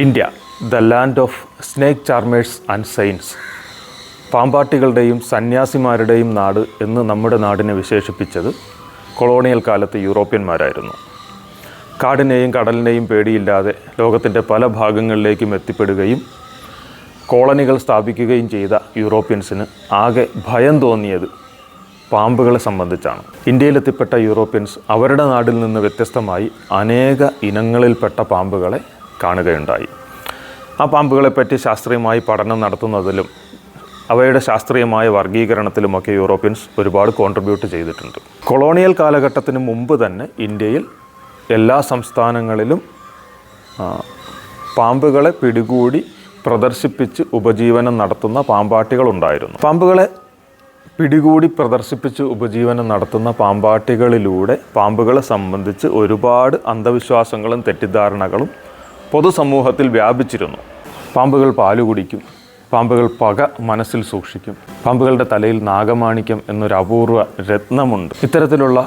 India the land of snake charmers and saints പാമ്പാട്ടികളുടെയും സന്യാസിമാരുടെയും നാട് എന്ന് നമ്മുടെ നാടിനെ വിശേഷിപ്പിച്ചത് കൊളോണിയൽ കാലത്ത് യൂറോപ്യന്മാരായിരുന്നു. കാടിനെയും കടലിനെയും പേടിയില്ലാതെ ലോകത്തിന്റെ പല ഭാഗങ്ങളിലേക്കും എത്തിപ്പെടുകയും കോളനികൾ സ്ഥാപിക്കുകയും ചെയ്ത യൂറോപ്യൻസിന് ആകെ ഭയം തോന്നിയത് പാമ്പുകളെ സംബന്ധിച്ചാണ്. ഇന്ത്യയിലെത്തിപ്പെട്ട യൂറോപ്യൻസ് അവരുടെ നാടിൽ നിന്ന് വ്യത്യസ്തമായി അനേക ഇനങ്ങളിൽപ്പെട്ട പാമ്പുകളെ കാണുകയുണ്ടായി. ആ പാമ്പുകളെപ്പറ്റി ശാസ്ത്രീയമായി പഠനം നടത്തുന്നതിലും അവയുടെ ശാസ്ത്രീയമായ വർഗീകരണത്തിലുമൊക്കെ യൂറോപ്യൻസ് ഒരുപാട് കോൺട്രിബ്യൂട്ട് ചെയ്തിട്ടുണ്ട്. കൊളോണിയൽ കാലഘട്ടത്തിന് മുമ്പ് തന്നെ ഇന്ത്യയിൽ എല്ലാ സംസ്ഥാനങ്ങളിലും പാമ്പുകളെ പിടികൂടി പ്രദർശിപ്പിച്ച് ഉപജീവനം നടത്തുന്ന പാമ്പാട്ടികളുണ്ടായിരുന്നു. പാമ്പുകളെ പിടികൂടി പ്രദർശിപ്പിച്ച് ഉപജീവനം നടത്തുന്ന പാമ്പാട്ടികളിലൂടെ പാമ്പുകളെ സംബന്ധിച്ച് ഒരുപാട് അന്ധവിശ്വാസങ്ങളും തെറ്റിദ്ധാരണകളും പൊതുസമൂഹത്തിൽ വ്യാപിച്ചിരുന്നു. പാമ്പുകൾ പാൽ കുടിക്കും പാമ്പുകൾ പക മനസ്സിൽ സൂക്ഷിക്കും പാമ്പുകളുടെ തലയിൽ നാഗമാണിക്യം എന്നൊരു അപൂർവ രത്നമുണ്ട്. ഇത്തരത്തിലുള്ള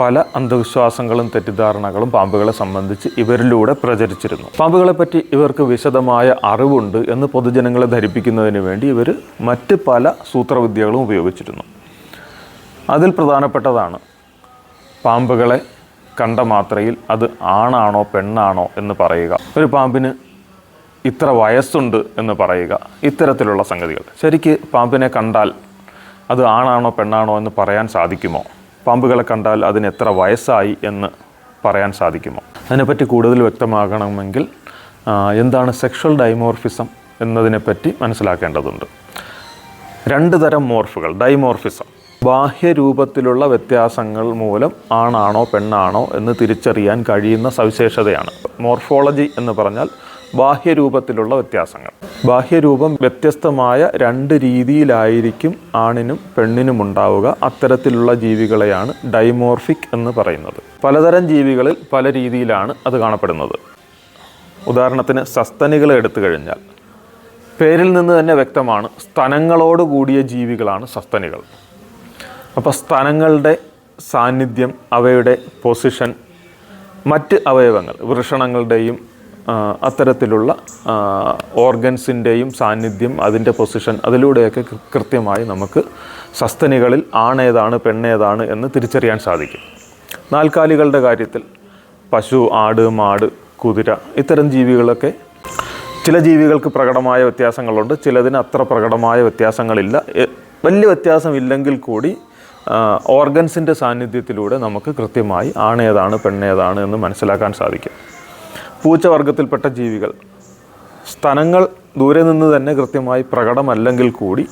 പല അന്ധവിശ്വാസങ്ങളും തെറ്റിദ്ധാരണകളും പാമ്പുകളെ സംബന്ധിച്ച് ഇവരിലൂടെ പ്രചരിച്ചിരുന്നു. പാമ്പുകളെപ്പറ്റി ഇവർക്ക് വിശദമായ അറിവുണ്ട് എന്ന് പൊതുജനങ്ങളെ ധരിപ്പിക്കുന്നതിന് വേണ്ടി ഇവർ മറ്റ് പല സൂത്രവിദ്യകളും ഉപയോഗിച്ചിരുന്നു. അതിൽ പ്രധാനപ്പെട്ടതാണ് പാമ്പുകളെ കണ്ട മാത്രയിൽ അത് ആണാണോ പെണ്ണാണോ എന്ന് പറയുക. ഒരു പാമ്പിന് ഇത്ര വയസ്സുണ്ട് എന്ന് പറയുക. ഇത്തരത്തിലുള്ള സംഗതികൾ. ശരിക്ക് പാമ്പിനെ കണ്ടാൽ അത് ആണാണോ പെണ്ണാണോ എന്ന് പറയാൻ സാധിക്കുമോ? പാമ്പുകളെ കണ്ടാൽ അതിന് എത്ര വയസ്സായി എന്ന് പറയാൻ സാധിക്കുമോ? അതിനെപ്പറ്റി കൂടുതൽ വ്യക്തമാകണമെങ്കിൽ എന്താണ് സെക്ഷൽ ഡൈമോർഫിസം എന്നതിനെപ്പറ്റി മനസ്സിലാക്കേണ്ടതുണ്ട്. രണ്ട് തരം മോർഫുകൾ. ഡൈമോർഫിസം. ബാഹ്യരൂപത്തിലുള്ള വ്യത്യാസങ്ങൾ മൂലം ആണാണോ പെണ്ണാണോ എന്ന് തിരിച്ചറിയാൻ കഴിയുന്ന സവിശേഷതയാണ്. മോർഫോളജി എന്ന് പറഞ്ഞാൽ ബാഹ്യരൂപത്തിലുള്ള വ്യത്യാസങ്ങൾ. ബാഹ്യരൂപം വ്യത്യസ്തമായ രണ്ട് രീതിയിലായിരിക്കും ആണിനും പെണ്ണിനും ഉണ്ടാവുക. അത്തരത്തിലുള്ള ജീവികളെയാണ് ഡൈമോർഫിക് എന്ന് പറയുന്നത്. പലതരം ജീവികളിൽ പല രീതിയിലാണ് അത് കാണപ്പെടുന്നത്. ഉദാഹരണത്തിന് സസ്തനികളെ എടുത്തു കഴിഞ്ഞാൽ പേരിൽ നിന്ന് തന്നെ വ്യക്തമാണ് സ്തനങ്ങളോട് കൂടിയ ജീവികളാണ് സസ്തനികൾ. അപ്പോൾ സ്ഥലങ്ങളുടെ സാന്നിധ്യം അവയുടെ പൊസിഷൻ മറ്റ് അവയവങ്ങൾ വൃഷണങ്ങളുടെയും അത്തരത്തിലുള്ള ഓർഗൻസിന്റെയും സാന്നിധ്യം അതിന്റെ പൊസിഷൻ അതിലൂടെയൊക്കെ കൃത്യമായി നമുക്ക് സസ്തനികളിൽ ആണേതാണ് പെണ്ണേതാണ് എന്ന് തിരിച്ചറിയാൻ സാധിക്കും. നാൽക്കാലികളുടെ കാര്യത്തിൽ പശു ആട് മാട് കുതിര ഇത്തരം ജീവികളൊക്കെ ചില ജീവികൾക്ക് പ്രകടമായ വ്യത്യാസങ്ങളുണ്ട്. ചിലതിന് അത്ര പ്രകടമായ വ്യത്യാസങ്ങളില്ല. വലിയ വ്യത്യാസമില്ലെങ്കിൽ കൂടി ഓർഗൻസിന്റെ സാന്നിധ്യത്തിലൂടെ നമുക്ക് കൃത്യമായി ആണേതാണ് പെണ്ണേതാണ് എന്ന് മനസ്സിലാക്കാൻ സാധിക്കും. പൂച്ചവർഗത്തിൽപ്പെട്ട ജീവികൾ സ്ഥലങ്ങൾ ദൂരെ നിന്ന് തന്നെ കൃത്യമായി പ്രകടമല്ലെങ്കിൽ കൂടി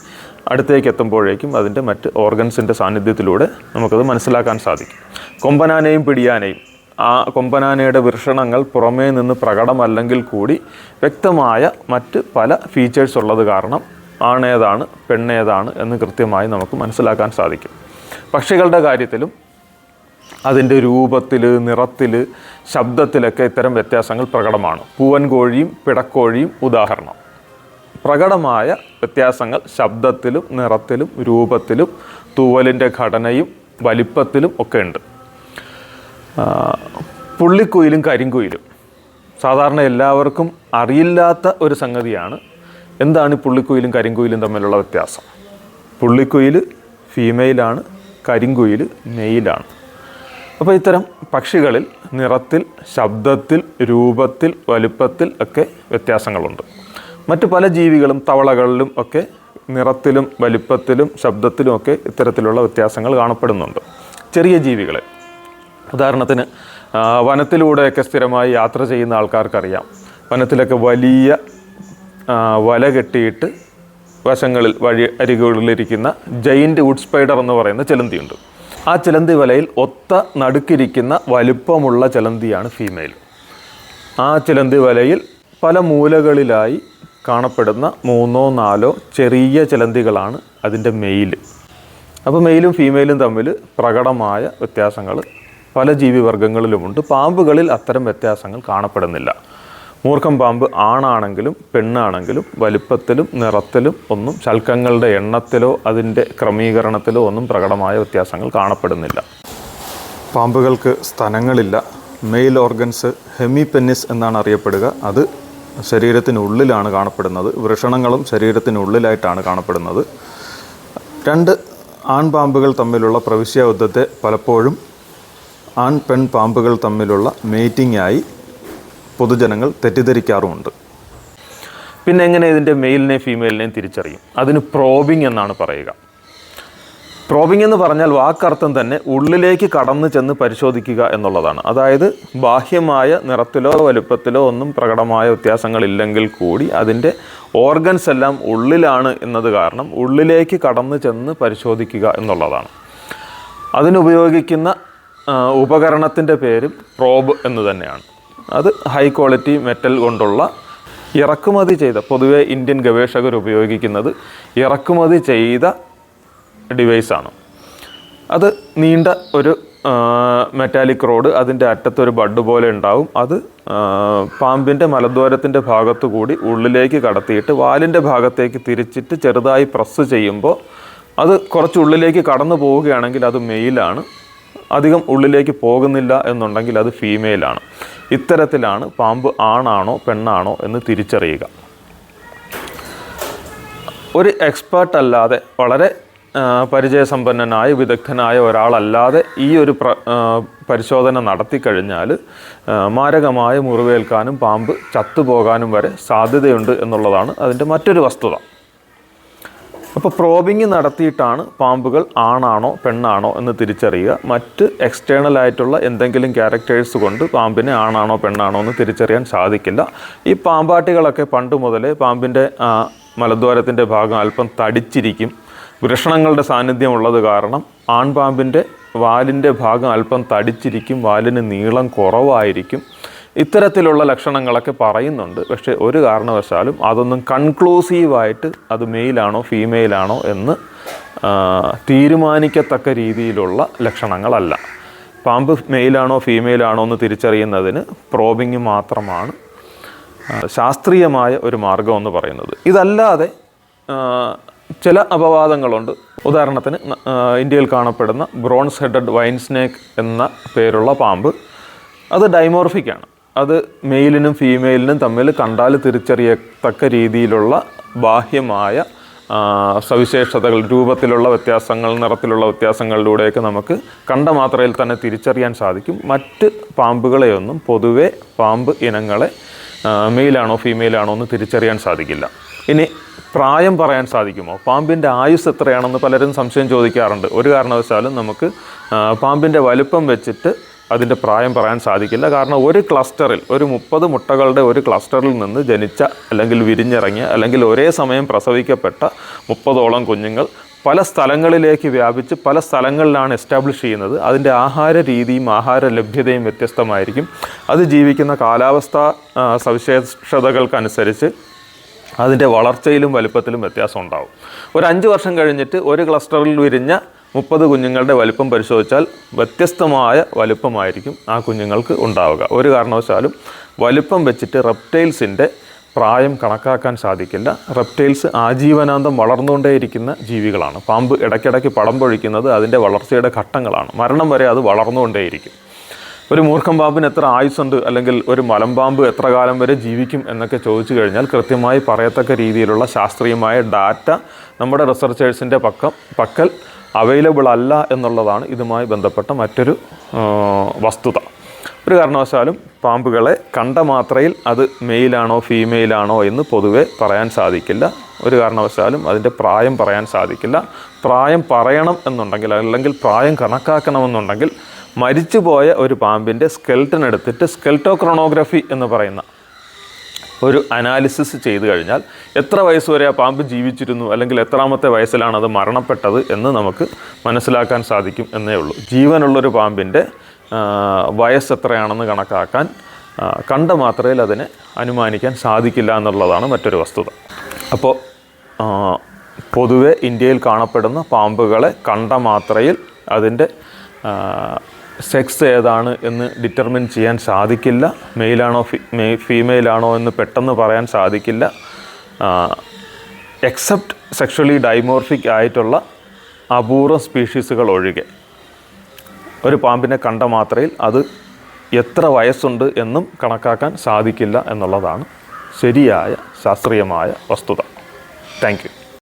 അടുത്തേക്ക് എത്തുമ്പോഴേക്കും അതിന്റെ മറ്റ് ഓർഗൻസിന്റെ സാന്നിധ്യത്തിലൂടെ നമുക്കത് മനസ്സിലാക്കാൻ സാധിക്കും. കൊമ്പനാനയും പിടിയാനയും ആ കൊമ്പനാനയുടെ വൃഷണങ്ങൾ പുറമേ നിന്ന് പ്രകടമല്ലെങ്കിൽ കൂടി വ്യക്തമായ മറ്റ് പല ഫീച്ചേഴ്സ് ഉള്ളത് കാരണം ആണേതാണ് പെണ്ണേതാണ് എന്ന് കൃത്യമായി നമുക്ക് മനസ്സിലാക്കാൻ സാധിക്കും. പക്ഷികളുടെ കാര്യത്തിലും അതിന്റെ രൂപത്തിൽ നിറത്തിൽ ശബ്ദത്തിലൊക്കെ ഇത്തരം വ്യത്യാസങ്ങൾ പ്രകടമാണ്. പൂവൻ കോഴിയും പിടക്കോഴിയും ഉദാഹരണം. പ്രകടമായ വ്യത്യാസങ്ങൾ ശബ്ദത്തിലും നിറത്തിലും രൂപത്തിലും തൂവലിന്റെ ഘടനയും വലിപ്പത്തിലും ഒക്കെ ഉണ്ട്. പുള്ളിക്കുയിലും കരിങ്കുയിലും. സാധാരണ എല്ലാവർക്കും അറിയില്ലാത്ത ഒരു സംഗതിയാണ് എന്താണ് പുള്ളിക്കുയിലും കരിങ്കുയിലും തമ്മിലുള്ള വ്യത്യാസം. പുള്ളിക്കുയിൽ ഫീമെയിലാണ് കരിങ്കുയിൽ മെയിലാണ് അപ്പോൾ ഇത്തരം പക്ഷികളിൽ നിറത്തിൽ ശബ്ദത്തിൽ രൂപത്തിൽ വലുപ്പത്തിൽ ഒക്കെ വ്യത്യാസങ്ങളുണ്ട്. മറ്റു പല ജീവികളും തവളകളിലും ഒക്കെ നിറത്തിലും വലുപ്പത്തിലും ശബ്ദത്തിലും ഒക്കെ ഇത്തരത്തിലുള്ള വ്യത്യാസങ്ങൾ കാണപ്പെടുന്നുണ്ട്. ചെറിയ ജീവികളെ. ഉദാഹരണത്തിന് വനത്തിലൂടെയൊക്കെ സ്ഥിരമായി യാത്ര ചെയ്യുന്ന ആൾക്കാർക്കറിയാം. വനത്തിലൊക്കെ വലിയ വല കെട്ടിയിട്ട് വശങ്ങളിൽ വഴി അരികുകളിലിരിക്കുന്ന ജയിന്റ് വുഡ് സ്പൈഡർ എന്ന് പറയുന്ന ചിലന്തിയുണ്ട്. ആ ചിലന്തി വലയിൽ ഒത്ത നടുക്കിരിക്കുന്ന വലുപ്പമുള്ള ചിലന്തിയാണ് ഫീമെയിൽ ആ ചിലന്തി വലയിൽ പല മൂലകളിലായി കാണപ്പെടുന്ന മൂന്നോ നാലോ ചെറിയ ചിലന്തികളാണ് അതിന്റെ മെയിൽ അപ്പോൾ മെയിലും ഫീമെയിലും തമ്മിൽ പ്രകടമായ വ്യത്യാസങ്ങൾ പല ജീവിവർഗങ്ങളിലുമുണ്ട് പാമ്പുകളിൽ അത്തരം വ്യത്യാസങ്ങൾ കാണപ്പെടുന്നില്ല. മൂർഖം പാമ്പ് ആണാണെങ്കിലും പെണ്ണാണെങ്കിലും വലിപ്പത്തിലും നിറത്തിലും ഒന്നും ശൽക്കങ്ങളുടെ എണ്ണത്തിലോ അതിന്റെ ക്രമീകരണത്തിലോ ഒന്നും പ്രകടമായ വ്യത്യാസങ്ങൾ കാണപ്പെടുന്നില്ല. പാമ്പുകൾക്ക് സ്ഥലങ്ങളില്ല മെയിൽ ഓർഗൻസ് ഹെമിപെന്നിസ് എന്നാണ് അറിയപ്പെടുക. അത് ശരീരത്തിനുള്ളിലാണ് കാണപ്പെടുന്നത്. വൃഷണങ്ങളും ശരീരത്തിനുള്ളിലായിട്ടാണ് കാണപ്പെടുന്നത്. രണ്ട് ആൺപാമ്പുകൾ തമ്മിലുള്ള പ്രവിശ്യ യുദ്ധത്തെ പലപ്പോഴും ആൺ പെൺ പാമ്പുകൾ തമ്മിലുള്ള മീറ്റിംഗ് ആയി പൊതുജനങ്ങൾ തെറ്റിദ്ധരിക്കാറുമുണ്ട്. പിന്നെ എങ്ങനെ ഇതിന്റെ മെയിലിനെയും ഫീമെയിലിനെയും തിരിച്ചറിയും? അതിന് പ്രോബിംഗ് എന്നാണ് പറയുക. പ്രോബിംഗ് എന്ന് പറഞ്ഞാൽ വാക്കർത്ഥം തന്നെ ഉള്ളിലേക്ക് കടന്നു ചെന്ന് പരിശോധിക്കുക എന്നുള്ളതാണ്. അതായത് ബാഹ്യമായ നിറത്തിലോ വലുപ്പത്തിലോ ഒന്നും പ്രകടമായ വ്യത്യാസങ്ങളില്ലെങ്കിൽ കൂടി അതിന്റെ ഓർഗൻസ് എല്ലാം ഉള്ളിലാണ് എന്നത് കാരണം ഉള്ളിലേക്ക് കടന്നു ചെന്ന് പരിശോധിക്കുക എന്നുള്ളതാണ്. അതിനുപയോഗിക്കുന്ന ഉപകരണത്തിന്റെ പേരും പ്രോബ് എന്ന് തന്നെയാണ്. അത് ഹൈ ക്വാളിറ്റി മെറ്റൽ കൊണ്ടുള്ള ഇറക്കുമതി ചെയ്ത പൊതുവേ ഇന്ത്യൻ ഗവേഷകർ ഉപയോഗിക്കുന്നത് ഇറക്കുമതി ചെയ്ത ഡിവൈസാണ് അത് നീണ്ട ഒരു മെറ്റാലിക് റോഡ് അതിന്റെ അറ്റത്തൊരു ബഡ് പോലെ ഉണ്ടാവും. അത് പാമ്പിന്റെ മലദ്വാരത്തിന്റെ ഭാഗത്തു കൂടി ഉള്ളിലേക്ക് കടത്തിയിട്ട് വാലിന്റെ ഭാഗത്തേക്ക് തിരിച്ചിട്ട് ചെറുതായി പ്രസ് ചെയ്യുമ്പോൾ അത് കുറച്ച് ഉള്ളിലേക്ക് കടന്നു പോവുകയാണെങ്കിൽ അത് മെയിലാണ് അധികം ഉള്ളിലേക്ക് പോകുന്നില്ല എന്നുണ്ടെങ്കിൽ അത് ഫീമെയിലാണ് ഇത്തരത്തിലാണ് പാമ്പ് ആണാണോ പെണ്ണാണോ എന്ന് തിരിച്ചറിയുക. ഒരു എക്സ്പേർട്ട് അല്ലാതെ വളരെ പരിചയസമ്പന്നനായ വിദഗ്ധനായ ഒരാളല്ലാതെ ഈ ഒരു പ്ര പരിശോധന നടത്തിക്കഴിഞ്ഞാൽ മാരകമായ മുറിവേൽക്കാനും പാമ്പ് ചത്തുപോകാനും വരെ സാധ്യതയുണ്ട് എന്നുള്ളതാണ് അതിന്റെ മറ്റൊരു വസ്തുത. അപ്പോൾ പ്രോബിങ് നടത്തിയിട്ടാണ് പാമ്പുകൾ ആണാണോ പെണ്ണാണോ എന്ന് തിരിച്ചറിയുക. മറ്റ് എക്സ്റ്റേണൽ ആയിട്ടുള്ള എന്തെങ്കിലും ക്യാരക്ടേഴ്സ് കൊണ്ട് പാമ്പിനെ ആണാണോ പെണ്ണാണോ എന്ന് തിരിച്ചറിയാൻ സാധിക്കില്ല. ഈ പാമ്പാട്ടികളൊക്കെ പണ്ട് മുതലേ പാമ്പിന്റെ മലദ്വാരത്തിന്റെ ഭാഗം അല്പം തടിച്ചിരിക്കും. വൃഷണങ്ങളുടെ സാന്നിധ്യം ഉള്ളത് കാരണം ആൺപാമ്പിന്റെ വാലിന്റെ ഭാഗം അല്പം തടിച്ചിരിക്കും വാലിന് നീളം കുറവായിരിക്കും. ഇത്തരത്തിലുള്ള ലക്ഷണങ്ങളൊക്കെ പറയുന്നുണ്ട്. പക്ഷേ ഒരു കാരണവശാലും അതൊന്നും കൺക്ലൂസീവായിട്ട് അത് മെയിലാണോ ഫീമെയിലാണോ എന്ന് തീരുമാനിക്കത്തക്ക രീതിയിലുള്ള ലക്ഷണങ്ങളല്ല. പാമ്പ് മെയിലാണോ ഫീമെയിലാണോ എന്ന് തിരിച്ചറിയുന്നതിന് പ്രോബിങ് മാത്രമാണ് ശാസ്ത്രീയമായ ഒരു മാർഗം എന്ന് പറയുന്നത്. ഇതല്ലാതെ ചില അപവാദങ്ങളുണ്ട്. ഉദാഹരണത്തിന് ഇന്ത്യയിൽ കാണപ്പെടുന്ന ബ്രോൺസ് ഹെഡഡ് വൈൻ സ്നേക്ക് എന്ന പേരുള്ള പാമ്പ് അത് ഡൈമോർഫിക്കാണ് അത് മെയിലിനും ഫീമെയിലിനും തമ്മിൽ കണ്ടാൽ തിരിച്ചറിയത്തക്ക രീതിയിലുള്ള ബാഹ്യമായ സവിശേഷതകൾ രൂപത്തിലുള്ള വ്യത്യാസങ്ങൾ നിറത്തിലുള്ള വ്യത്യാസങ്ങളിലൂടെയൊക്കെ നമുക്ക് കണ്ട മാത്രയിൽ തന്നെ തിരിച്ചറിയാൻ സാധിക്കും. മറ്റ് പാമ്പുകളെയൊന്നും പൊതുവെ പാമ്പ് ഇനങ്ങളെ മെയിലാണോ ഫീമെയിലാണോ എന്ന് തിരിച്ചറിയാൻ സാധിക്കില്ല. ഇനി പ്രായം പറയാൻ സാധിക്കുമോ? പാമ്പിന്റെ ആയുസ് എത്രയാണെന്ന് പലരും സംശയം ചോദിക്കാറുണ്ട്. ഒരു കാരണവശാലും നമുക്ക് പാമ്പിന്റെ വലുപ്പം വെച്ചിട്ട് അതിന്റെ പ്രായം പറയാൻ സാധിക്കില്ല. കാരണം ഒരു ക്ലസ്റ്ററിൽ ഒരു മുപ്പത് മുട്ടകളുടെ ഒരു ക്ലസ്റ്ററിൽ നിന്ന് ജനിച്ച അല്ലെങ്കിൽ വിരിഞ്ഞിറങ്ങിയ അല്ലെങ്കിൽ ഒരേ സമയം പ്രസവിക്കപ്പെട്ട മുപ്പതോളം കുഞ്ഞുങ്ങൾ പല സ്ഥലങ്ങളിലേക്ക് വ്യാപിച്ച് പല സ്ഥലങ്ങളിലാണ് എസ്റ്റാബ്ലിഷ് ചെയ്യുന്നത്. അതിന്റെ ആഹാര രീതിയും ആഹാര ലഭ്യതയും വ്യത്യസ്തമായിരിക്കും. അത് ജീവിക്കുന്ന കാലാവസ്ഥ സവിശേഷതകൾക്കനുസരിച്ച് അതിന്റെ വളർച്ചയിലും വലുപ്പത്തിലും വ്യത്യാസം ഉണ്ടാവും. ഒരു അഞ്ച് വർഷം കഴിഞ്ഞിട്ട് ഒരു ക്ലസ്റ്ററിൽ വിരിഞ്ഞ മുപ്പത് കുഞ്ഞുങ്ങളുടെ വലുപ്പം പരിശോധിച്ചാൽ വ്യത്യസ്തമായ വലുപ്പമായിരിക്കും ആ കുഞ്ഞുങ്ങൾക്ക് ഉണ്ടാവുക. ഒരു കാരണവശാലും വലുപ്പം വെച്ചിട്ട് റെപ്റ്റൈൽസിന്റെ പ്രായം കണക്കാക്കാൻ സാധിക്കില്ല. റെപ്റ്റൈൽസ് ആജീവനാന്തം വളർന്നുകൊണ്ടേയിരിക്കുന്ന ജീവികളാണ്. പാമ്പ് ഇടയ്ക്കിടയ്ക്ക് പടം പൊഴിക്കുന്നത് അതിന്റെ വളർച്ചയുടെ ഘട്ടങ്ങളാണ്. മരണം വരെ അത് വളർന്നുകൊണ്ടേയിരിക്കും. ഒരു മൂർഖം പാമ്പിന് എത്ര ആയുസ്സുണ്ട്? അല്ലെങ്കിൽ ഒരു മലമ്പാമ്പ് എത്ര കാലം വരെ ജീവിക്കും എന്നൊക്കെ ചോദിച്ചു കഴിഞ്ഞാൽ കൃത്യമായി പറയത്തക്ക രീതിയിലുള്ള ശാസ്ത്രീയമായ ഡാറ്റ നമ്മുടെ റിസർച്ചേഴ്സിന്റെ പക്കം പക്കൽ അവൈലബിൾ അല്ല എന്നുള്ളതാണ് ഇതുമായി ബന്ധപ്പെട്ട മറ്റൊരു വസ്തുത. ഒരു കാരണവശാലും പാമ്പുകളെ കണ്ട മാത്രയിൽ അത് മെയിലാണോ ഫീമെയിലാണോ എന്ന് പൊതുവെ പറയാൻ സാധിക്കില്ല. ഒരു കാരണവശാലും അതിന്റെ പ്രായം പറയാൻ സാധിക്കില്ല. പ്രായം പറയണം എന്നുണ്ടെങ്കിൽ അല്ലെങ്കിൽ പ്രായം കണക്കാക്കണമെന്നുണ്ടെങ്കിൽ മരിച്ചുപോയ ഒരു പാമ്പിന്റെ സ്കെൽട്ടൺ എടുത്തിട്ട് സ്കെൽട്ടോക്രോണോഗ്രഫി എന്ന് പറയുന്ന ഒരു അനാലിസിസ് ചെയ്തു കഴിഞ്ഞാൽ എത്ര വയസ്സ് വരെ ആ പാമ്പ് ജീവിച്ചിരുന്നു അല്ലെങ്കിൽ എത്രാമത്തെ വയസ്സിലാണ് അത് മരണപ്പെട്ടത് എന്ന് നമുക്ക് മനസ്സിലാക്കാൻ സാധിക്കും എന്നേ ഉള്ളൂ. ജീവനുള്ളൊരു പാമ്പിന്റെ വയസ്സ് എത്രയാണെന്ന് കണക്കാക്കാൻ കണ്ട മാത്രയിൽ അതിനെ അനുമാനിക്കാൻ സാധിക്കില്ല എന്നുള്ളതാണ് മറ്റൊരു വസ്തുത. അപ്പോൾ പൊതുവെ ഇന്ത്യയിൽ കാണപ്പെടുന്ന പാമ്പുകളെ കണ്ട മാത്രയിൽ അതിന്റെ സെക്സ് ഏതാണ് എന്ന് ഡിറ്റർമിൻ ചെയ്യാൻ സാധിക്കില്ല. മെയിലാണോ ഫീമെയിലാണോ എന്ന് പെട്ടെന്ന് പറയാൻ സാധിക്കില്ല. എക്സെപ്റ്റ് സെക്ഷലി ഡൈമോർഫിക് ആയിട്ടുള്ള അപൂർവ സ്പീഷീസുകൾ ഒഴികെ. ഒരു പാമ്പിനെ കണ്ട മാത്രയിൽ അത് എത്ര വയസ്സുണ്ട് എന്നും കണക്കാക്കാൻ സാധിക്കില്ല എന്നുള്ളതാണ് ശരിയായ ശാസ്ത്രീയമായ വസ്തുത. താങ്ക്